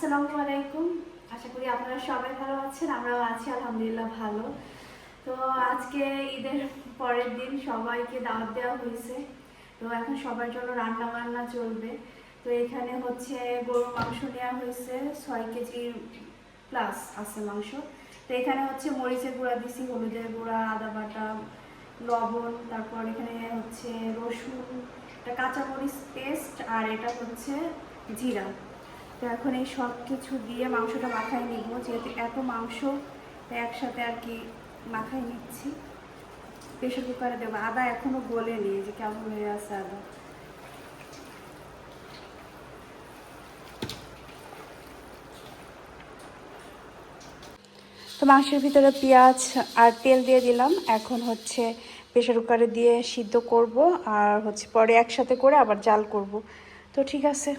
আসসালামু আলাইকুম। আশা করি আপনারা সবাই ভালো আছেন, আমরাও আছি, আলহামদুলিল্লাহ ভালো। তো আজকে ঈদের পরের দিন সবাইকে দাওয়াত দেওয়া হয়েছে। তো এখন সবার জন্য রান্না বান্না চলবে। তো এখানে হচ্ছে গরু মাংস নেওয়া হয়েছে, ছয় কেজি প্লাস আছে মাংস। তো এখানে হচ্ছে মরিচের গুঁড়া দিছি, হলুদের গুঁড়া, আদা বাটা, লবণ, তারপর এখানে হচ্ছে রসুন এটা কাঁচামরিচ পেস্ট আর এটা হচ্ছে জিরা। তো এখন এই সব কিছু দিয়ে মাংসটা মাথায় নিব, যেহেতু এত মাংস একসাথে আর কি মাথায় নিচ্ছি। প্রেশার কুকারে দেবো। আদা এখনও গলে নি যে কেমন হয়ে আছে আদা। তো মাংসের ভিতরে পেঁয়াজ আর তেল দিয়ে দিলাম। এখন হচ্ছে প্রেশার কুকারে দিয়ে সিদ্ধ করব, আর হচ্ছে পরে একসাথে করে আবার জাল করব। তো ঠিক আছে।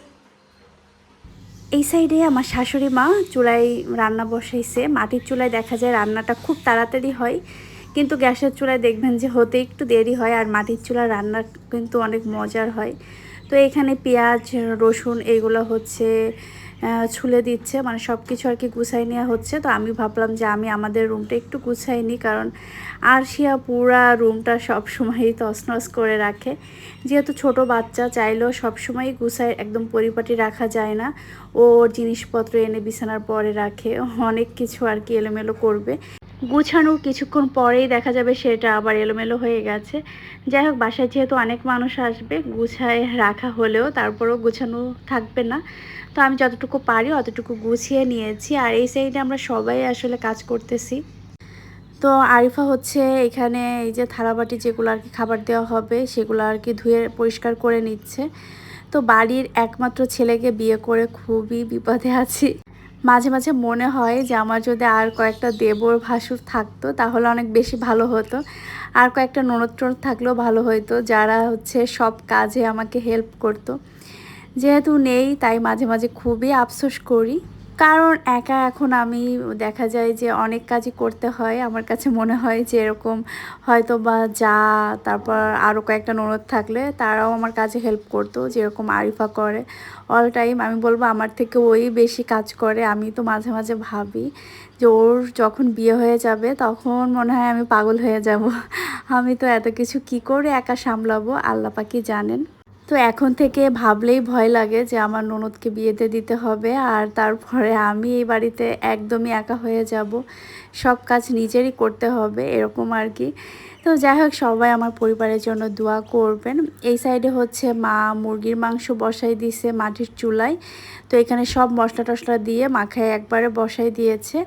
এই সাইডে আমার শাশুড়ি মা চুলায় রান্না বসাইছে। মাটির চুলায় দেখা যায় রান্নাটা খুব তাড়াতাড়ি হয়, কিন্তু গ্যাসের চুলায় দেখবেন যে হতে একটু দেরি হয় আর মাটির চুলার রান্না কিন্তু অনেক মজার হয়। তো এখানে পেঁয়াজ, রসুন এগুলো হচ্ছে ছুলে দিচ্ছে মানে সব কিছু আর কি গুছাই নেওয়া হচ্ছে। তো আমি ভাবলাম যে আমি আমাদের রুমটা একটু গুছাই নিই, কারণ আরশিয়া পুরা রুমটা সব সময়ই তছনছ করে রাখে। যেহেতু ছোট বাচ্চা, চাইলেও সবসময়ই গুছায় একদম পরিপাটি রাখা যায় না। ও জিনিসপত্র এনে বিছানার পরে রাখে, অনেক কিছু আর কি এলোমেলো করবে। গুছানোর কিছুক্ষণ পরেই দেখা যাবে সেটা আবার এলোমেলো হয়ে গেছে। যাই হোক, বাসায় যেহেতু অনেক মানুষ আসবে, গুছায় রাখা হলেও তারপরেও গুছানো থাকবে না। তো আমি যতটুকু পারি অতটুকু গুছিয়ে নিয়েছি। আর এই সাইডে আমরা সবাই আসলে কাজ করতেছি। তো আরিফা হচ্ছে এখানে এই যে থালাবাটি যেগুলো আর কি খাবার দেওয়া হবে, সেগুলো আর কি ধুয়ে পরিষ্কার করে নিচ্ছে। তো বাড়ির একমাত্র ছেলেকে বিয়ে করে খুবই বিপদে আছি। মাঝে মাঝে মনে হয় যে আমার যদি আর কয়েকটা দেবর ভাসুর থাকতো, তাহলে অনেক বেশি ভালো হতো। আর কয়েকটা ননদ থাকলেও ভালো হতো যারা হচ্ছে সব কাজে আমাকে হেল্প করতো। যেহেতু নেই, তাই মাঝে মাঝে খুবই আফসোস করি। কারণ একা এখন আমি দেখা যায় যে অনেক কাজই করতে হয়। আমার কাছে মনে হয় যে এরকম হয়তো বা যা তারপর আরও কয়েকটা ননদ থাকলে তারাও আমার কাজে হেল্প করতো, যেরকম আরিফা করে অল টাইম আমি বলব আমার থেকে ওই বেশি কাজ করে, আমি তো মাঝে মাঝে ভাবি যে ওর যখন বিয়ে হয়ে যাবে তখন মনে হয় আমি পাগল হয়ে যাব। আমি তো এত কিছু কি করে একা সামলাবো? আল্লাহ পাকি জানেন। তো এখন থেকে ভাবলেই ভয় লাগে যে আমার ননদকে বিয়েতে দিতে হবে আর তারপরে আমি এই বাড়িতে একদমই একা হয়ে যাব। সব কাজ নিজেরই করতে হবে, এরকম আর কি। তো যাই হোক, সবাই আমার পরিবারের জন্য দোয়া করবেন। এই সাইডে হচ্ছে মা মুরগির মাংস বসাই দিয়েছে মাটির চুলায়। তো এখানে সব মশলা টশলা দিয়ে মাখায় একবারে বসাই দিয়েছে।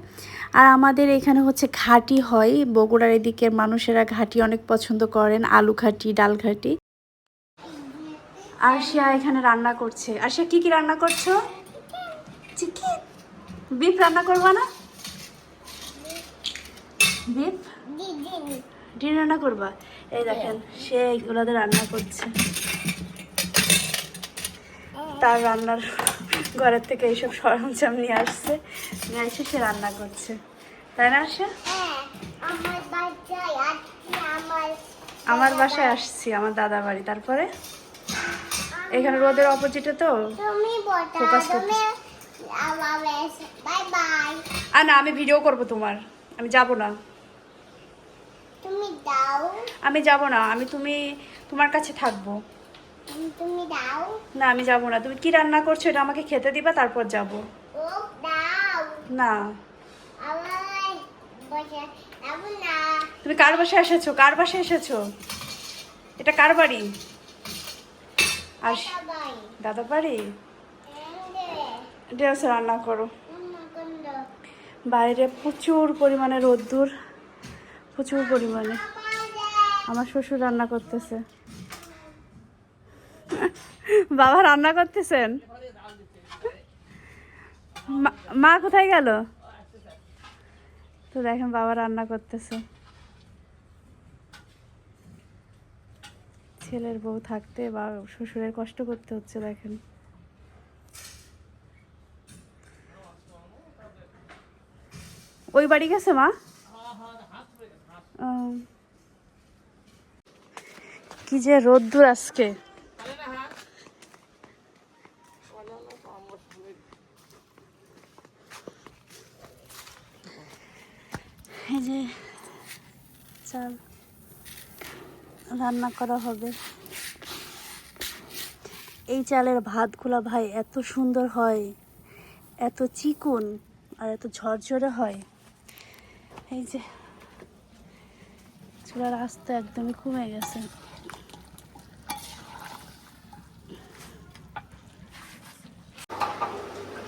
আর আমাদের এখানে হচ্ছে ঘাটি হয়। বগুড়ার এদিকের মানুষেরা ঘাটি অনেক পছন্দ করেন, আলু ঘাটি, ডাল ঘাটি। আরশিয়া এখানে রান্না করছে। আরশিয়া কি কি রান্না করছ? চিকেন বিফ রান্না করবা না? বিফ? ডিম রান্না করবা? এই দেখেন সে এগুলোতে রান্না করছে। তার রান্নার ঘরের থেকে এইসব সরঞ্জাম নিয়ে আসছে। নিয়ে এসে সে রান্না করছে। তাই না আরশিয়া? আমার বাচ্চায় আজকে আমার আমার বাসায় আসছি আমার দাদা বাড়ি। তারপরে? এখানে রোদের অপোজিটে তো? আর না আমি ভিডিও করব তোমার। আমি যাব না। তুমি দাও। আমি যাব না আমি তুমি তোমার কাছে থাকব। তুমি দাও। না আমি যাব না। তুমি কি রান্না করছ এটা আমাকে খেতে দিবা তারপর ও দাও। যাব না। তুমি কার বাসায় এসেছ? কার বাসায় এসেছ? এটা কার বাড়ি? আর দাদা বাড়ি ড্রেস রান্না করো। বাইরে প্রচুর পরিমাণে রোদ্দুর প্রচুর পরিমাণে। আমার শ্বশুর রান্না করতেছে। বাবা রান্না করতেছেন? মা- মা কোথায় গেল? তো দেখেন বাবা রান্না করতেছে। ছেলের বউ থাকতে বা শ্বশুরের কষ্ট করতে হচ্ছে দেখেন। ওই বাড়ি গেছে মা? কি যে রোদ্দুর আজকে এই যে চাল রান্না করা হবে। এই চালের ভাতগুলা ভাই এত সুন্দর হয়, এত চিকন আর এত ঝরঝরে হয়। এই যে, চুলার আস্তে একদমই কমে গেছে।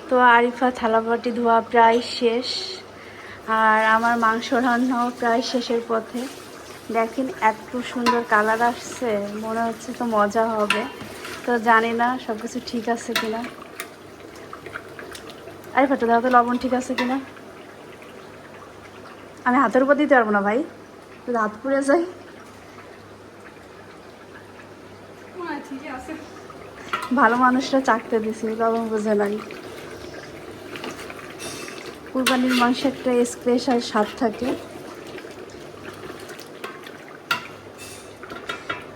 তো আরিফা থালাবাটি ধোয়া প্রায় শেষ, আর আমার মাংস রান্নাও প্রায় শেষের পথে। দেখেন, এত সুন্দর কালার আসছে। মনে হচ্ছে তো মজা হবে। তো জানি না সব কিছু ঠিক আছে কিনা। আরে ফাটা দাও তো, লবণ ঠিক আছে কিনা? আমি হাতের উপর দিতে পারব না ভাই। হাত পুড়ে যাই ভালো মানুষরা চাকতে দিছি লবণ বোঝে নাই। কুরবানির মাংস একটা স্পেশাল স্বাদ থাকে।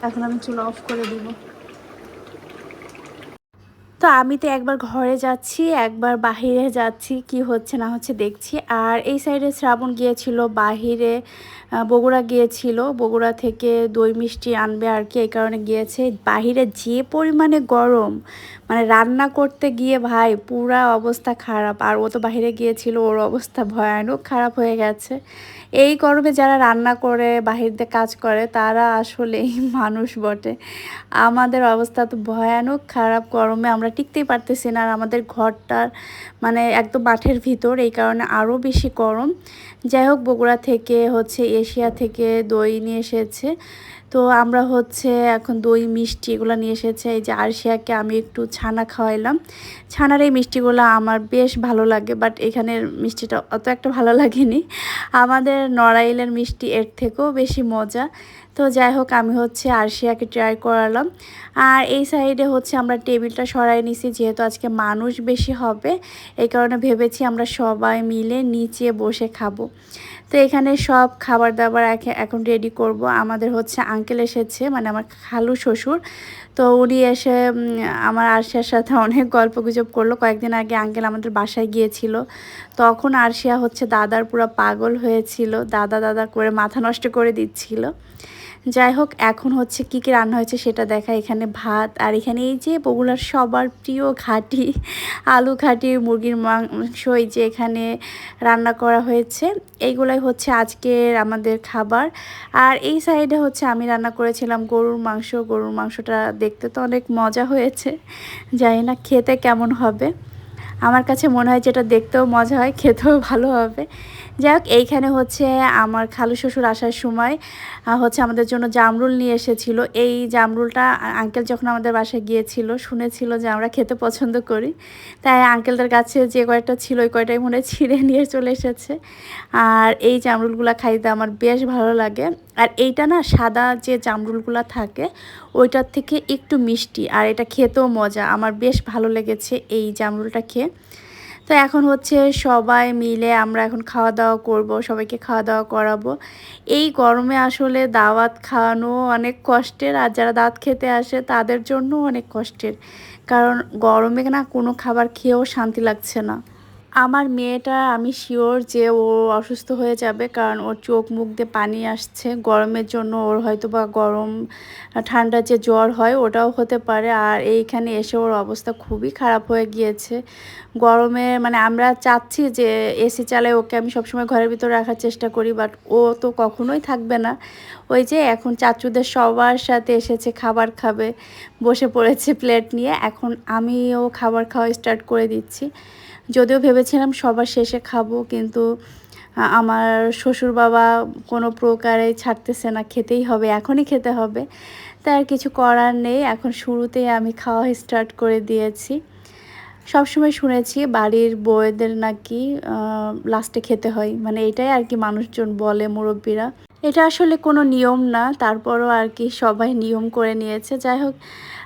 এখন আমি চুলা অফ করে দিব। তো আমি তো একবার ঘরে যাচ্ছি, একবার বাহিরে যাচ্ছি, কি হচ্ছে না হচ্ছে দেখছি। আর এই সাইডে শ্রাবণ গিয়েছিল, বাহিরে বগুড়া গিয়েছিল। বগুড়া থেকে দই মিষ্টি আনবে আর কি, এই কারণে গিয়েছে। বাহিরে যে পরিমাণে গরম মানে রান্না করতে গিয়ে ভাই পুরা অবস্থা খারাপ। আর ও তো বাহিরে গিয়েছিল, ওর অবস্থা ভয়ানক খারাপ হয়ে গেছে। এই গরমে যারা রান্না করে, বাহির দিয়ে কাজ করে, তারা আসলেই মানুষ বটে। আমাদের অবস্থা তো ভয়ানক খারাপ গরমে আমরা টিকতেই পারতেছি না। আর আমাদের ঘরটার মানে একদম মাঠের ভিতর, এই কারণে আরও বেশি গরম। যাই হোক, বগুড়া থেকে হচ্ছে এশিয়া থেকে দই নিয়ে এসেছে। তো আমরা হচ্ছে এখন দই, মিষ্টি এগুলো নিয়ে এসেছে। এই যে আরশিয়াকে আমি একটু ছানা খাওয়াইলাম। ছানার এই মিষ্টিগুলো আমার বেশ ভালো লাগে বাট এখানের মিষ্টিটা অত একটা ভালো লাগেনি। আমাদের নড়াইলের মিষ্টি এর থেকেও বেশি মজা। তো যাই হোক, আমি হচ্ছে আরশিয়াকে ট্রাই করালাম। আর এই সাইডে হচ্ছে আমরা টেবিলটা সরাই নিছি, যেহেতু আজকে মানুষ বেশি হবে, এই কারণে ভেবেছি আমরা সবাই মিলে নিচে বসে খাব। তো এখানে সব খাবার দাবার এখন রেডি করব। আমাদের হচ্ছে আঙ্কেল এসেছে মানে আমার খালু শ্বশুর। তো উনি এসে আমার আরশিয়ার সাথে অনেক গল্প গুজব করল। কয়েকদিন আগে আঙ্কেল আমাদের বাসায় গিয়েছিল। তখন আরশিয়া হচ্ছে দাদার পুরো পাগল হয়েছিল। দাদা দাদা করে মাথা নষ্ট করে দিচ্ছিল। যাই হোক, এখন হচ্ছে কি কি রান্না হয়েছে সেটা দেখা এখানে ভাত, আর এখানে এই যে বগুলার সবার প্রিয় ঘাটি, আলু ঘাটি, মুরগির মাংস, এই যে এখানে রান্না করা হয়েছে। এইগুলাই হচ্ছে আজকের আমাদের খাবার। আর এই সাইডে হচ্ছে আমি রান্না করেছিলাম গরুর মাংস। গরুর মাংসটা দেখতে তো অনেক মজা হয়েছে। জানি না খেতে কেমন হবে। আমার কাছে মনে হয় যেটা দেখতেও মজা হয়, খেতেও ভালো হবে। যাই হোক, এইখানে হচ্ছে আমার খালু শ্বশুর আসার সময় হচ্ছে আমাদের জন্য জামরুল নিয়ে এসেছিল। এই জামরুলটা আঙ্কেল যখন আমাদের বাসায় গিয়েছিল, শুনেছিল যে আমরা খেতে পছন্দ করি। তাই আঙ্কেলদের কাছে যে কয়টা ছিল, ওই কয়টাই মনে ছিঁড়ে নিয়ে চলে এসেছে। আর এই জামরুলগুলো খাইতে আমার বেশ ভালো লাগে। আর এইটা না সাদা যে জামরুলগুলো থাকে, ওইটার থেকে একটু মিষ্টি, আর এটা খেতেও মজা। আমার বেশ ভালো লেগেছে এই জামরুলটা খেয়ে। তো এখন হচ্ছে সবাই মিলে আমরা এখন খাওয়া দাওয়া করব, সবাইকে খাওয়া দাওয়া করাবো। এই গরমে আসলে দাওয়াত খাওয়ানো অনেক কষ্টের, আর যারা দাঁত খেতে আসে তাদের জন্য অনেক কষ্টের। কারণ গরমে না কোনো খাবার খেয়েও শান্তি লাগছে না। আমার মেয়েটা, আমি শিওর যে ও অসুস্থ হয়ে যাবে, কারণ ওর চোখ মুখ দিয়ে পানি আসছে। গরমের জন্য ওর হয়তো বা গরম ঠান্ডা যে জ্বর হয়, ওটাও হতে পারে। আর এইখানে এসে ওর অবস্থা খুবই খারাপ হয়ে গিয়েছে। গরমে মানে আমরা চাচ্ছি যে এসি চালায় ওকে আমি সবসময় ঘরের ভিতরে রাখার চেষ্টা করি বাট ও তো কখনোই থাকবে না। ওই যে এখন চাচুদের সবার সাথে এসেছে, খাবার খাবে, বসে পড়েছে প্লেট নিয়ে। এখন আমিও খাবার খাওয়া স্টার্ট করে দিচ্ছি। যদিও ভেবেছিলাম সবার শেষে খাব, কিন্তু আমার শ্বশুর বাবা কোনো প্রকারে ছাড়তেছে না, খেতেই হবে, এখনই খেতে হবে। তাই আর কিছু করার নেই, এখন শুরুতেই আমি খাওয়া স্টার্ট করে দিয়েছি। সবসময় শুনেছি বাড়ির বউয়েদের নাকি লাস্টে খেতে হয় মানে এটাই আর কি মানুষজন বলে, মুরব্বীরা। এটা আসলে কোনো নিয়ম না, তারপরও আর কি সবাই নিয়ম করে নিয়েছে। যাই হোক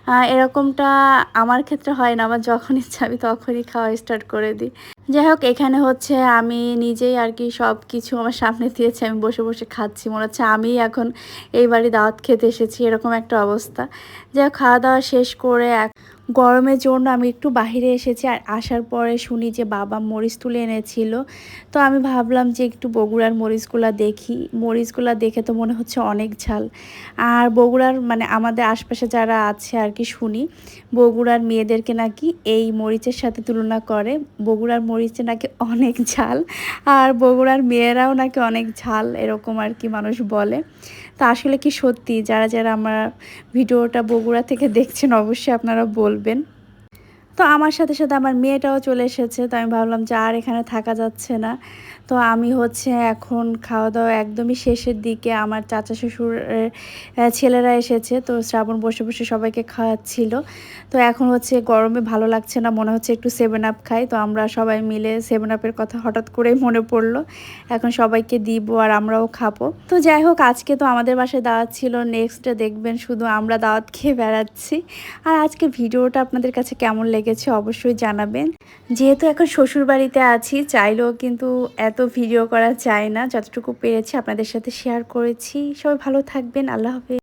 এরকমটা আমার ক্ষেত্রে হয় না। আমার যখন ইচ্ছা, আমি তখনই খাওয়া স্টার্ট করে দিই। যাই হোক, এখানে হচ্ছে আমি নিজেই আর কি সব কিছু আমার সামনে দিয়েছে। আমি বসে বসে খাচ্ছি। মনে হচ্ছে আমি এখন এই বাড়ি দাওয়াত খেতে এসেছি। এরকম একটা অবস্থা। যাই হোক, খাওয়া দাওয়া শেষ করে এক- গরমের জন্য আমি একটু বাইরে এসেছি আর আসার পরে শুনি যে বাবা মরিচ তুলে এনেছিল। তো আমি ভাবলাম যে একটু বগুড়ার মরিচগুলা দেখি। মরিচগুলা দেখে তো মনে হচ্ছে অনেক ঝাল। আর বগুড়ার মানে আমাদের আশপাশে যারা আছে আর কি শুনি, বগুড়ার মেয়েদেরকে নাকি এই মরিচের সাথে তুলনা করে। বগুড়ার মরিচে নাকি অনেক ঝাল আর বগুড়ার মেয়েরাও নাকি অনেক ঝাল এরকম আর কি মানুষ বলে। তা আসলে কি সত্যি? যারা যারা আমার ভিডিওটা বগুড়া থেকে দেখছেন, অবশ্যই আপনারা বলবেন তো আমার সাথে সাথে আমার মেয়েটাও চলে এসেছে তো আমি ভাবলাম যে আর এখানে থাকা যাচ্ছে না। তো আমি হচ্ছে এখন খাওয়া দাওয়া একদমই শেষের দিকে আমার চাচা শ্বশুরের আহ, ছেলেরা এসেছে তো শ্রাবণ বসে বসে সবাইকে খাওয়াচ্ছিল। তো এখন হচ্ছে গরমে ভালো লাগছে না মনে হচ্ছে একটু সেভেন আপ খাই তো আমরা সবাই মিলে সেভেন আপের কথা হঠাৎ করেই মনে পড়ল। এখন সবাইকে দিব আর আমরাও খাব। তো যাই হোক আজকে তো আমাদের বাসায় দাওয়াত ছিল নেক্সট দেখবেন শুধু আমরা দাওয়াত খেয়ে বেড়াচ্ছি। আর আজকে ভিডিওটা আপনাদের কাছে কেমন লেগেছে, অবশ্যই জানাবেন। যেহেতু এখন শ্বশুর বাড়িতে আছি, চাইলেও কিন্তু এত ভিডিও করা চায় না। যতটুকু পেরেছি আপনাদের সাথে শেয়ার করেছি। সবাই ভালো থাকবেন, আল্লাহ হাফেজ।